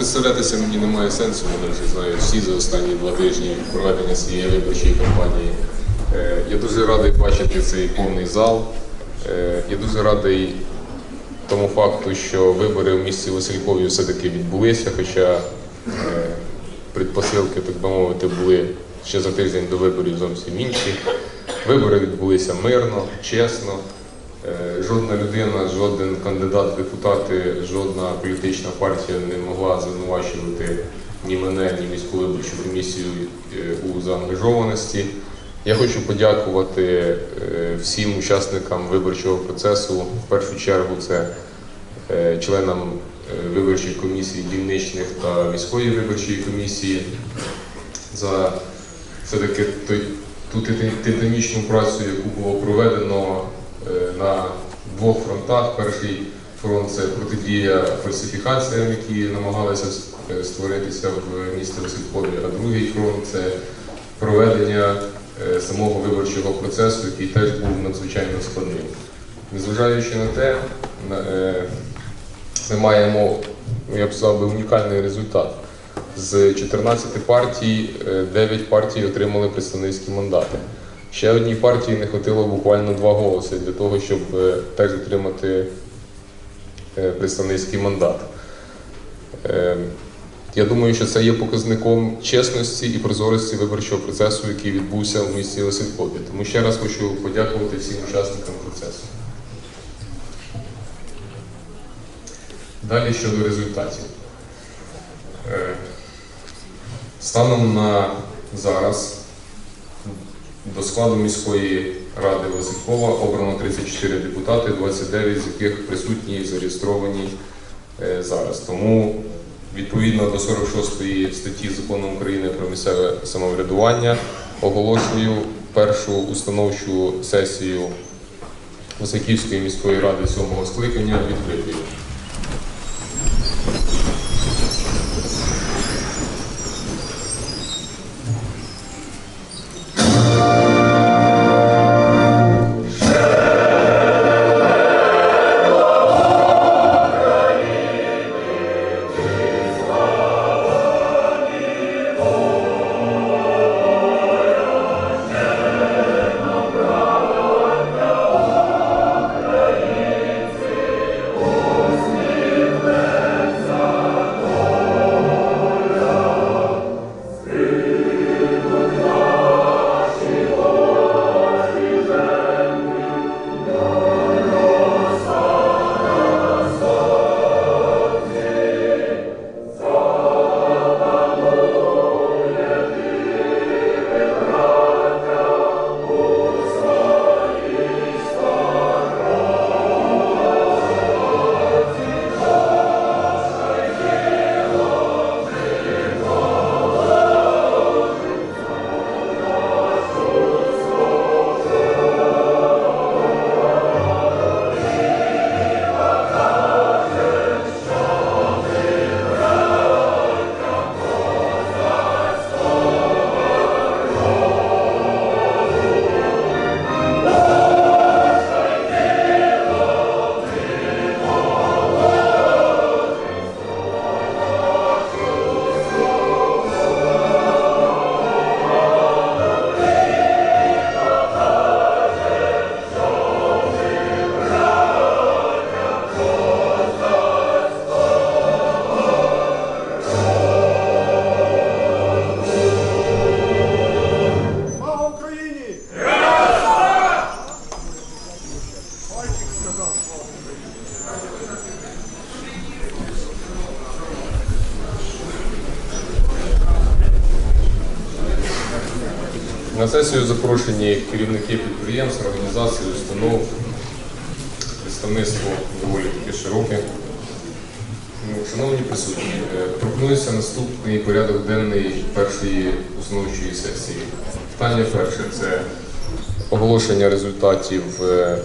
представлятися мені немає сенсу, вони вже знають всі за останні два тижні проведення цієї виборчої кампанії. Е, Я дуже радий бачити цей повний зал. Е, Я дуже радий тому факту, що вибори в місті Василькові все-таки відбулися, хоча е, предпосилки, так би мовити, були ще за тиждень до виборів зовсім інші. Вибори відбулися мирно, чесно. Жодна людина, жоден кандидат в депутати, жодна політична партія не могла звинувачувати ні мене, ні міську виборчу комісію е, у заангажованості. Я хочу подякувати е, всім учасникам виборчого процесу. В першу чергу це е, членам виборчих комісій дільничних та міської виборчої комісії за все-таки ту титанічну працю, яку було проведено на двох фронтах. Перший фронт це протидія фальсифікаціям, які намагалися е, створитися в місті Василькові, а другий фронт це проведення е, самого виборчого процесу, який теж був надзвичайно складним. Незважаючи на те, е, ми маємо, ну, я б сказав, унікальний результат. З 14 партій 9 партій отримали представницькі мандати. Ще одній партії не хватило буквально два голоси для того, щоб е, теж отримати е, представницький мандат. Е, Я думаю, що це є показником чесності і прозорості виборчого процесу, який відбувся в місті Василькові. Тому ще раз хочу подякувати всім учасникам процесу. Далі щодо результатів. Станом на зараз до складу міської ради Василькова обрано 34 депутати, 29 з яких присутні і зареєстровані е, зараз. Тому відповідно до 46 статті закону України про місцеве самоврядування оголошую першу установчу сесію Васильківської міської ради сьомого скликання відкритою. На сесію запрошені керівники підприємств, організацій, установ. Представництво доволі таке широке. Ну, Шановні присутні, е, пропонується наступний порядок денний першої установчої сесії. Питання перше це оголошення результатів е,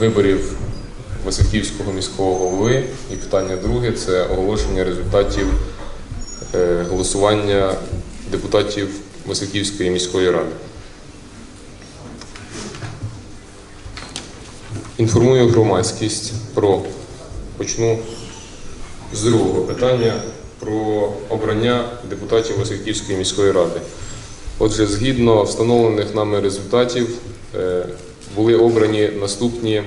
виборів Васильківського міського голови. І питання друге це оголошення результатів е, голосування депутатів Васильківської міської ради. Інформую громадськість про почну з другого питання про обрання депутатів Васильківської міської ради. Отже, згідно встановлених нами результатів, е, були обрані наступні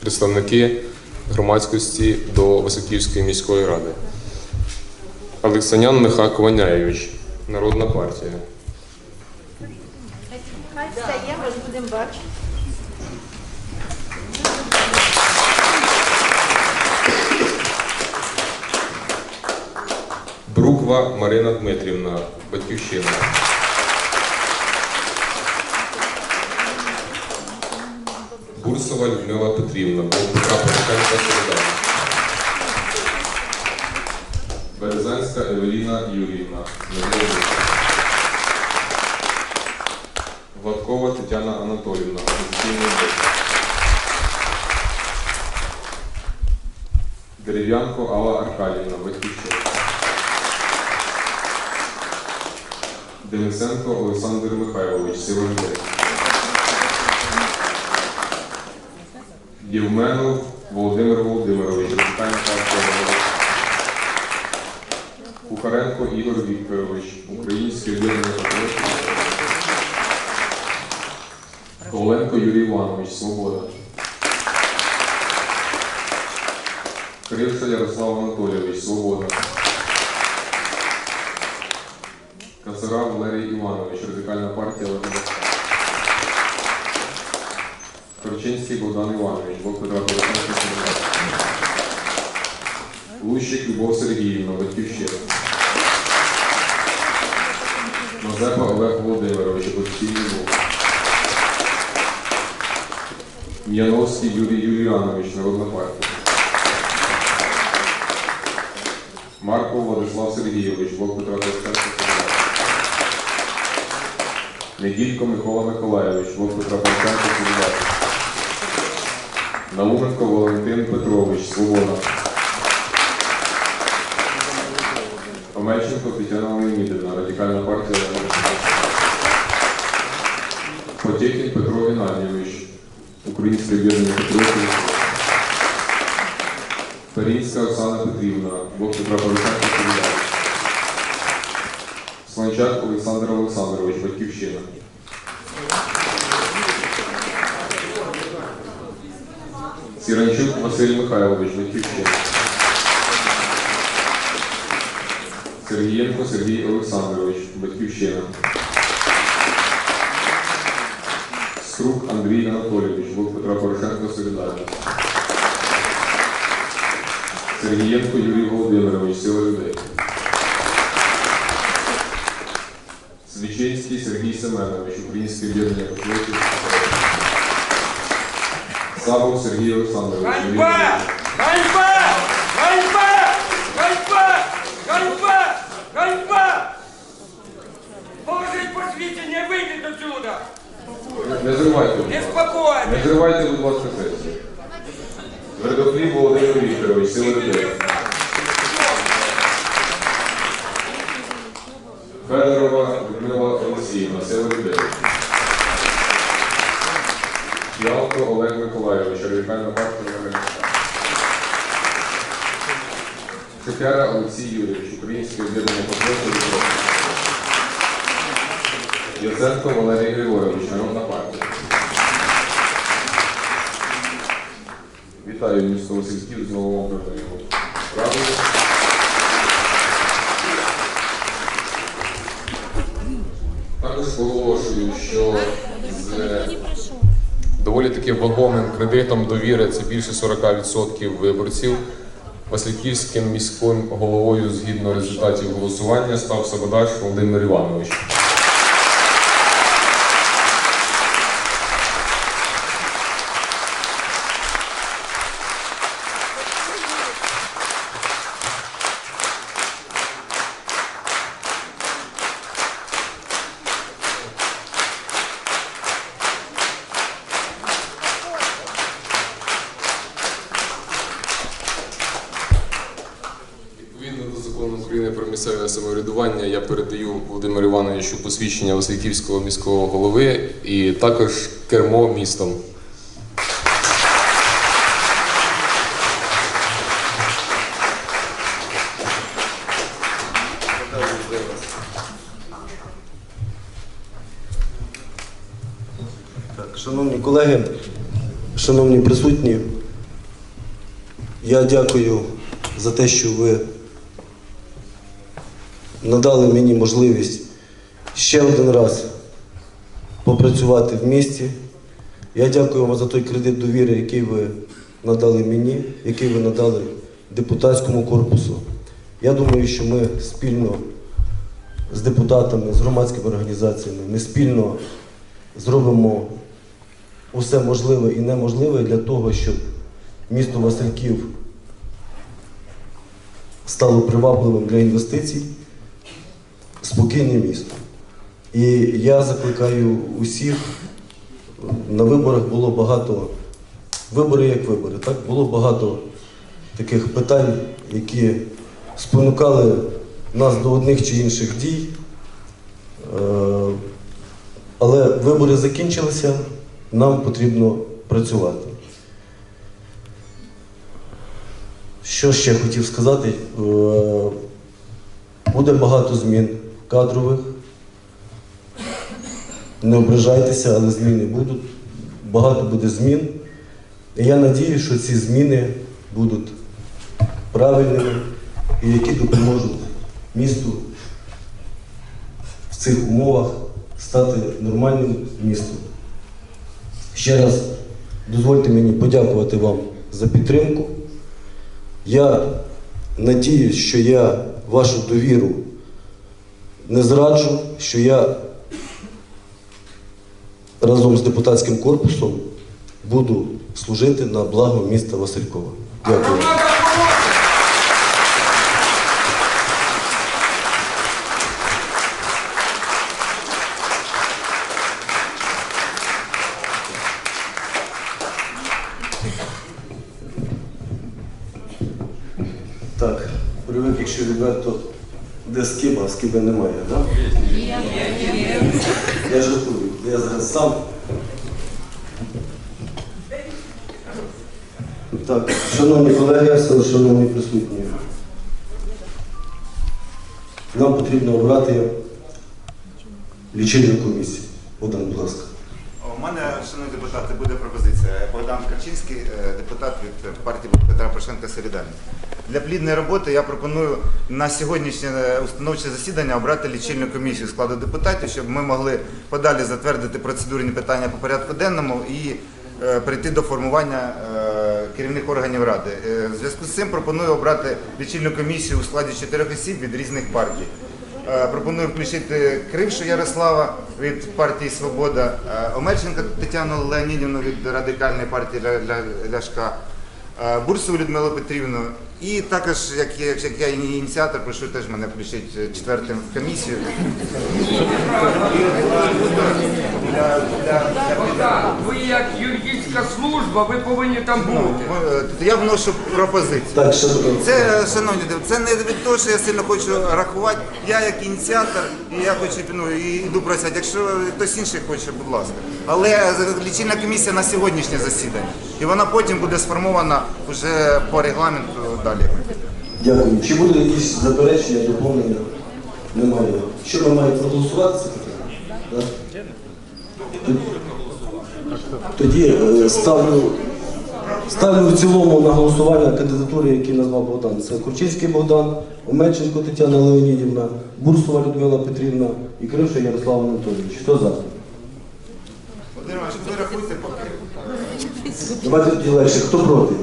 представники громадськості до Васильківської міської ради. Олексанян Михак Ваняєвич, Народна партія. Бруква Марина Дмитрівна, Батьківщина. Бурсова Людмила Петрівна, Блок Петра Порошенка Солідарність. Евеліна Юріївна. Гладкова Тетяна блок. Дерев'янко Алла Аркадівна, Батьківщина. Денисенко Олександр Михайлович, людей. Євменов Володимир Володимирович, партія «Голос». Ігор Вікторович, Українське об'єднання патріотів. Коваленко Юрій Іванович, Свобода. Кривша Ярослав Анатолійович, Свобода. Кацара Валерій Іванович, Радикальна партія ЛГБТ. Корчинський Богдан Іванович, Блок Петра. Лущик Любов Сергіївна, Батьківщина. Мазепа Олег Володимирович, Батьківний Блок. М'яновський Юрій Юліанович, Народна партія. Марков Владислав Сергійович, Блок Петра Порошенка Неділько Микола Миколайович, Блок Петра Порошенка Солідарність. Науменко Валентин Петрович, Свобода. Омельченко Тетяна Леонідівна, Радикальна партія. Українське об'єднання патріотів. Тарінська Оксана Петрівна, Блок Петра Порошенка Солідарність. Сланчак Олександр Олександрович, Батьківщина. Сіранчук Василь Михайлович, Батьківщина. Сергієнко Сергій Олександрович, Батьківщина. Струк Андрій Анатолійович, Петра Солідарність. Сергієнко Юрій Володимирович, Сила людей. Свічинський Сергій Семенович, Українське об'єднання патріотів. Сабов Сергій Олександрович. Ганьба! Ганьба! Ганьба! Ганьба! Ганьба! Положить посвідчення, вийдіть отсюда! Не зривайте, будь ласка. Не зривайте, будь ласка, сесію. Твердохліб Володимир Вікторович, Сила людей. Федорова Людмила Олексіївна, Сила людей. Ялко Олег Миколайович, Радикальна партія ВГН. Шепяра Олексій Юрійович, Українське об'єднання патріотів. Яценко Валерій Григорович, Народна партія. Вітаю місто Васильків з нового обраної ради. Також оголошую, що з доволі таки вагомим кредитом довіри це більше 40% виборців. Васильківським міським головою згідно результатів голосування став Сабодач Володимир Іванович. Самоврядування я передаю Володимиру Івановичу посвідчення Васильківського міського голови і також кермо містом. Шановні колеги, шановні присутні, я дякую за те, що ви надали мені можливість ще один раз попрацювати в місті. Я дякую вам за той кредит довіри, який ви надали мені, який ви надали депутатському корпусу. Я думаю, що ми спільно з депутатами, з громадськими організаціями, ми спільно зробимо усе можливе і неможливе для того, щоб місто Васильків стало привабливим для інвестицій, спокійне місто. І я закликаю усіх, на виборах було багато, вибори як вибори, так? Було багато таких питань, які спонукали нас до одних чи інших дій. Е, але вибори закінчилися, нам потрібно працювати. Що ще хотів сказати? Е, Буде багато змін кадрових. Не ображайтеся, але зміни будуть. Багато буде змін. І я надію, що ці зміни будуть правильними і які допоможуть місту в цих умовах стати нормальним містом. Ще раз дозвольте мені подякувати вам за підтримку. Я надіюсь, що я вашу довіру не зраджу, що я разом з депутатським корпусом буду служити на благо міста Василькова. Дякую. Так, привик, якщо відверто, де скиба, скиби немає, так? Я жартую, я зараз сам. Так, шановні колеги, шановні присутні. Нам потрібно обрати лічильну комісію. Богдан, будь ласка. У мене, шановні депутати, буде пропозиція. Богдан Карчинський, е, депутат від партії Петра Порошенка Солідарність. Для плідної роботи я пропоную на сьогоднішнє е, установче засідання обрати лічильну комісію складу депутатів, щоб ми могли подалі затвердити процедурні питання по порядку денному і е, прийти до формування е, керівних органів ради. В зв'язку з цим пропоную обрати лічильну комісію у складі чотирьох осіб від різних партій. Пропоную включити Крившу Ярослава від партії Свобода, Омельченка Тетяну Леонідівну від радикальної партії Ля- Ля- Ляшка, Бурсову Людмилу Петрівну. І також, як я, як я ініціатор, прошу теж мене включити е, четвертим в комісію. Ви як юридична служба, ви повинні там Ну, бути. е, Я вношу пропозицію. Це, шановні це не від того, що я сильно хочу рахувати. Я як ініціатор, і я хочу ну, і йду працювати. Якщо хтось інший хоче, будь ласка. Але лічильна комісія на сьогоднішнє засідання. І вона потім буде сформована вже по регламенту далі. Дякую. Чи будуть якісь заперечення, доповнення? Немає. Що ми маємо проголосувати? це питання? Тоді е, ставлю, ставлю в цілому на голосування кандидатури, які назвав Богдан. Це Курчинський Богдан, Омельченко Тетяна Леонідівна, Бурсова Людмила Петрівна і Кривша Ярослав Анатолійович. Хто за? Володимир Іванович, ви рахуйте поки. Давайте тоді легше. Хто проти?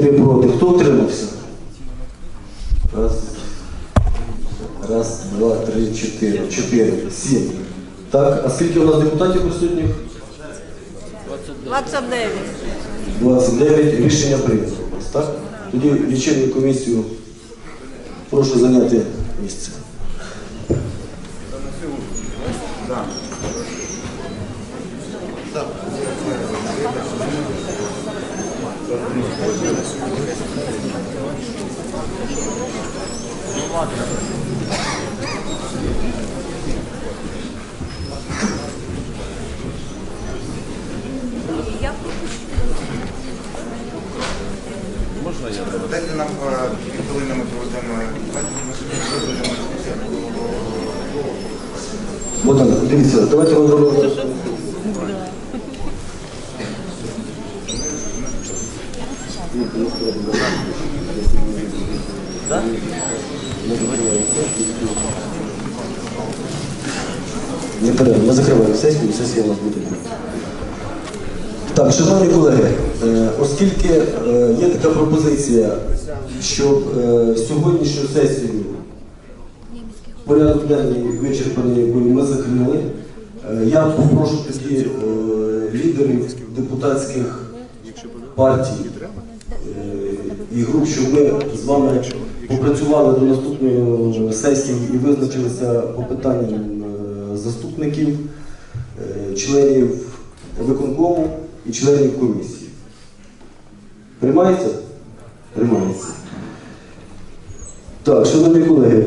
Три проти. Хто утримався? Раз, раз, два, три, чотири. Чотири. Сім. Так, а скільки у нас депутатів присутніх? 29. 29. Рішення прийнято. Так? Тоді лічильну комісію прошу зайняти місце. Дайте нам е, дві хвилини ми проведемо. Давайте ми проведемо дискусію. Богдан, дивіться, давайте ми зробимо. зараз. Не перерву, сесію, сесія у нас буде. Так, шановні колеги, е, оскільки е, є така пропозиція, щоб е, сьогоднішню сесію порядок денний вичерпаний, який ми закрили. Я попрошу тоді лідерів депутатських партій і груп, щоб ми з вами попрацювали до наступної сесії і визначилися по питанням заступників, членів виконкому і членів комісії. Приймається? Приймається. Так, шановні колеги,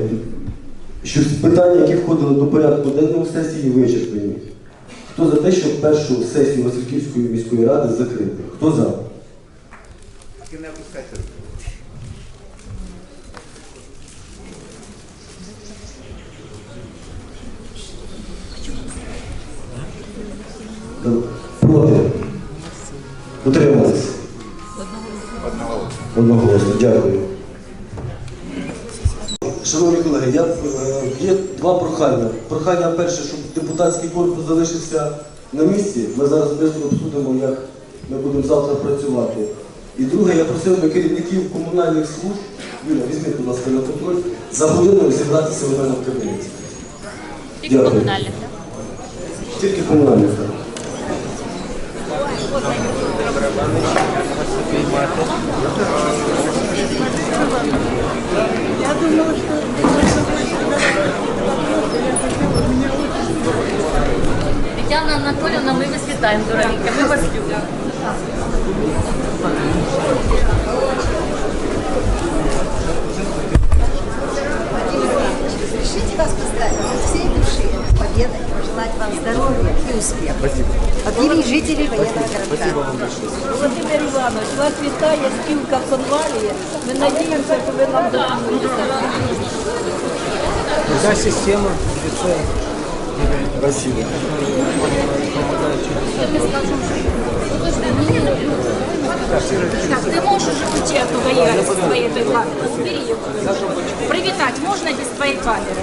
що питання, які входили до порядку денного сесії, вичерпані. Хто за те, щоб першу сесію Васильківської міської ради закрити? Хто за? Утримались? Одного. Одноголосно, дякую. Шановні колеги, я, е, є два прохання. Прохання перше, щоб депутатський корпус залишився на місці. Ми зараз швидко обсудимо, як ми будемо завтра працювати. І друге, я просив би керівників комунальних служб, Юля, візьміть, будь ласка, на контроль, за годину зібратися у мене в кабінеті. Тільки комунальних, так? Тільки комунальних. так. Тетяна Анатоліївна, ми вас вітаємо, дорогенька, ми вас любимо. Разрешите вас поздравить от всей души с победой, пожелать вам здоровья и успеха. Спасибо. От имени жителей военного городка. Володимир Іванович, вас вітає спілка конвалії. Ми надіємося, що ви нам допоможете. Вся система лице. Спасибо. Так, ты можешь уйти от твоей, с твоей этой камеры. Убери ее. Привитать можно без твоей камеры?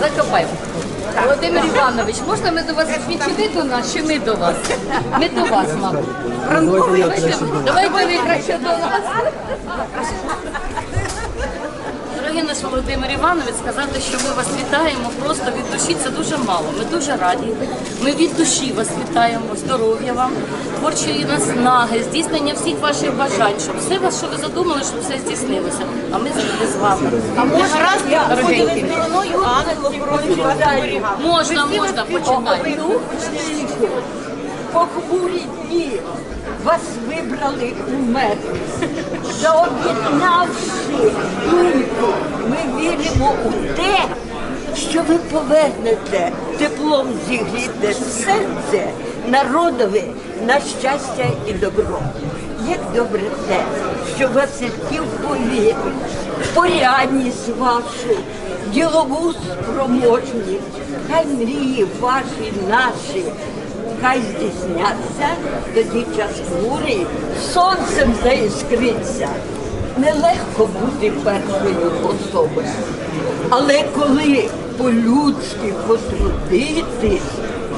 Закопай. Володимир Іванович, можна ми до вас? Чи ви до нас, чи ми до вас? Ми до вас, мабуть. Давайте, давайте ви краще до нас. Наш Володимир Іванович, сказати, що ми вас вітаємо просто від душі, це дуже мало. Ми дуже раді. Ми від душі вас вітаємо, здоров'я вам, творчої наснаги, здійснення всіх ваших бажань, щоб все вас, що ви задумали, щоб все здійснилося. А ми завжди з вами. А можна, дорогенькі? стороною охоронювати. Можна, можна, починайте. Похмурі дні вас вибрали у мене. Заоб'єднавши думку, ми віримо у те, що ви повернете теплом зігріте серце народові на щастя і добро. Як добре те, що Васильків повірив, порядність вашу, ділову спроможність, хай мрії ваші наші, хай здійсняться, тоді час хмурий, сонцем заіскриться. Нелегко бути першою особою. Але коли по-людськи потрудитись,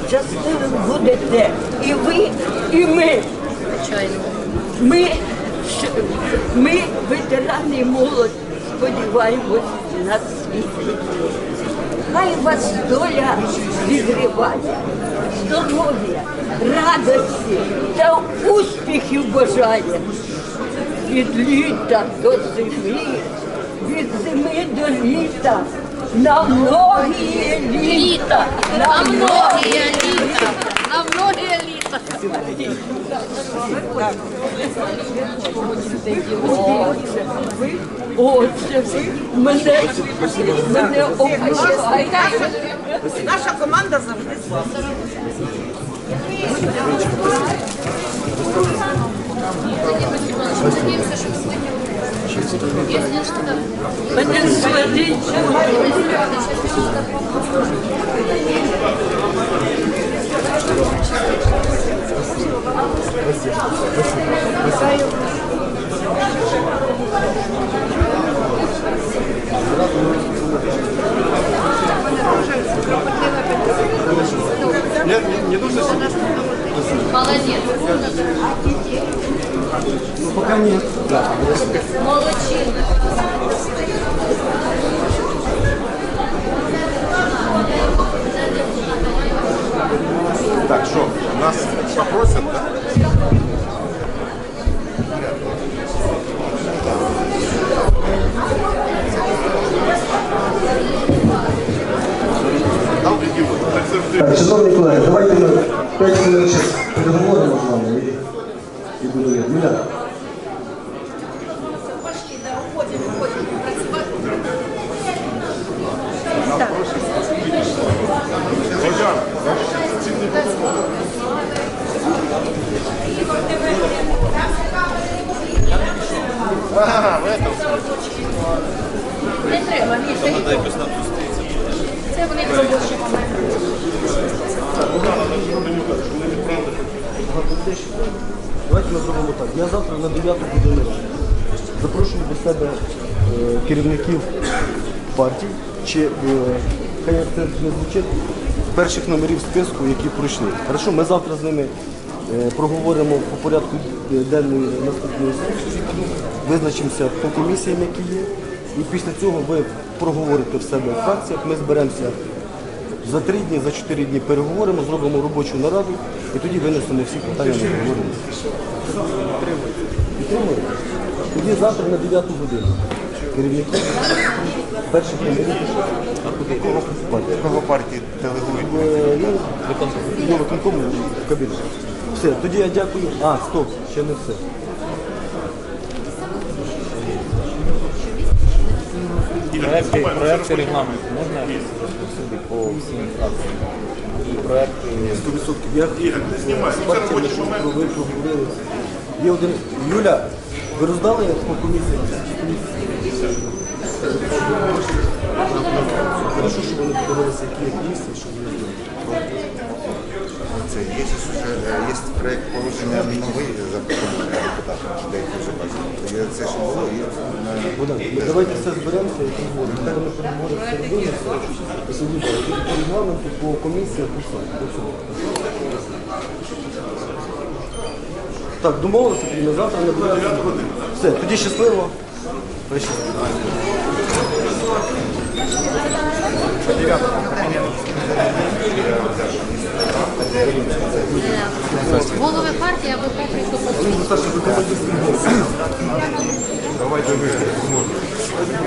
щасливим будете і ви, і ми. Ми ми, ветерани і молодь, сподіваємось на світлі. Хай вас доля відриває, здоров'я, радості та успіхів бажає. Від літа до зими, від зими до літа, на многі літа, На многие літа. На многие літа. Отже, ви, отже, ви мене, мене обмагаєте. Наша команда завжди з вами. Мене зведіть. Молодець. Пока нет. Молодчина. Так, що, нас попросять, так? Так, шановні колеги, давайте ми 5 хвилин ще переговоримо з вами і, і будемо. Юля. Ага, в этом. Не треба, Міша. Це вони в робочі моменти. Давайте ми зробимо так. Я завтра на 9 годину запрошую до себе е, керівників партій, чи е, хай як це не звучить, перших номерів списку, які пройшли. Хорошо, ми завтра з ними е, проговоримо по порядку е, денної наступної сесії, визначимося по комісіям, які є. І після цього ви проговорите в себе в фракціях, ми зберемося за три дні, за чотири дні переговоримо, зробимо робочу нараду і тоді винесемо всі питання на обговорення. Підтримуєте? Тоді завтра на 9 годину. Керівники перших номерів Кого, кого партії делегують? Е, ну, ну, виконкому в кабінет. Все, тоді я дякую. А, стоп, ще не все. Проекти, проекти регламенту можна сюди по всім фракціям? І проекти 100%. Я з партіями, що ви проговорили. Є один. Юля, ви роздали по комісії? Хорошо, що вони подивилися, які є місця, щоб вони. Це є ж уже е, є проект положення новий запропонований депутатом, деякі вже бачили. Це що було і е, давайте все зберемося і поговоримо. Хай вони переговорять всередині, посидіть, по регламенту, по комісіях, по всьому. Так, домовилися, тоді ми завтра 9 годину. Все, тоді щасливо. Прощайте. Голови партії або паприка.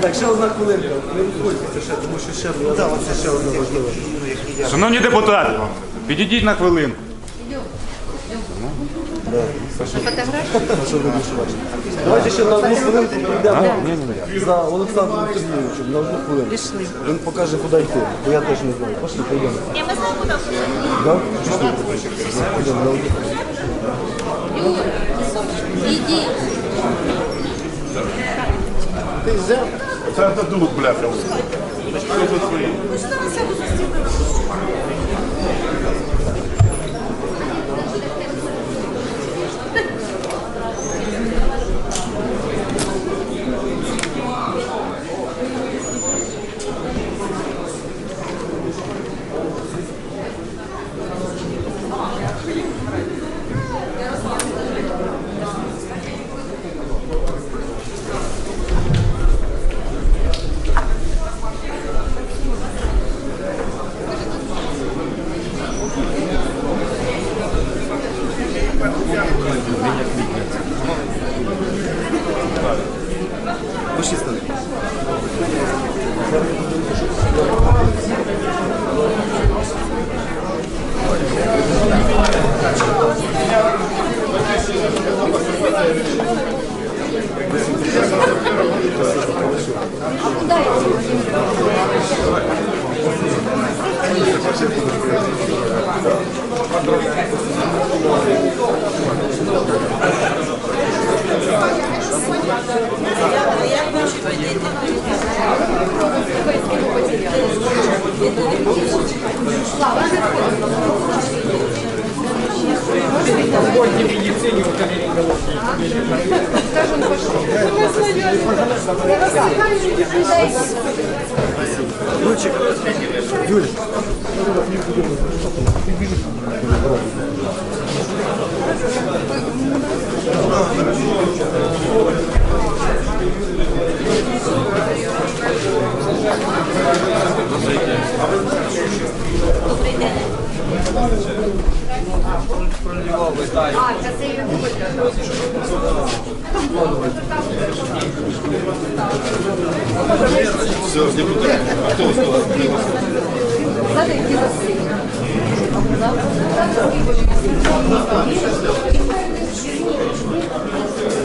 Так, ще одна хвилинка. Не виходьте ще, тому що ще одна важлива. Шановні депутати, підійдіть на хвилинку. Давайте ще на одну хвилинку прийдемо за Олександром Сергійовичем, на одну хвилинку. Він покаже, куди йти, бо я теж не знаю. Пошли, прийдемо. Я ми знаємо, куди. На одну Іди. Це тут, бляха. Скажу на ваш. Лучик. Юль. Добрий день. А, це його. Все, депутат. А хто сказав?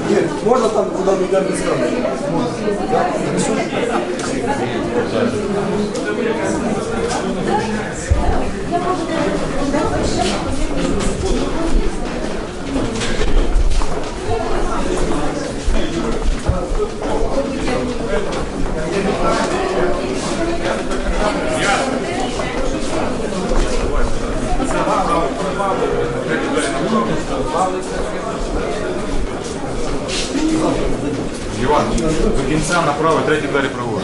Нет, можно там куда-нибудь не сказать? Я могу Иван, до кінця направо, третий далі праворуч.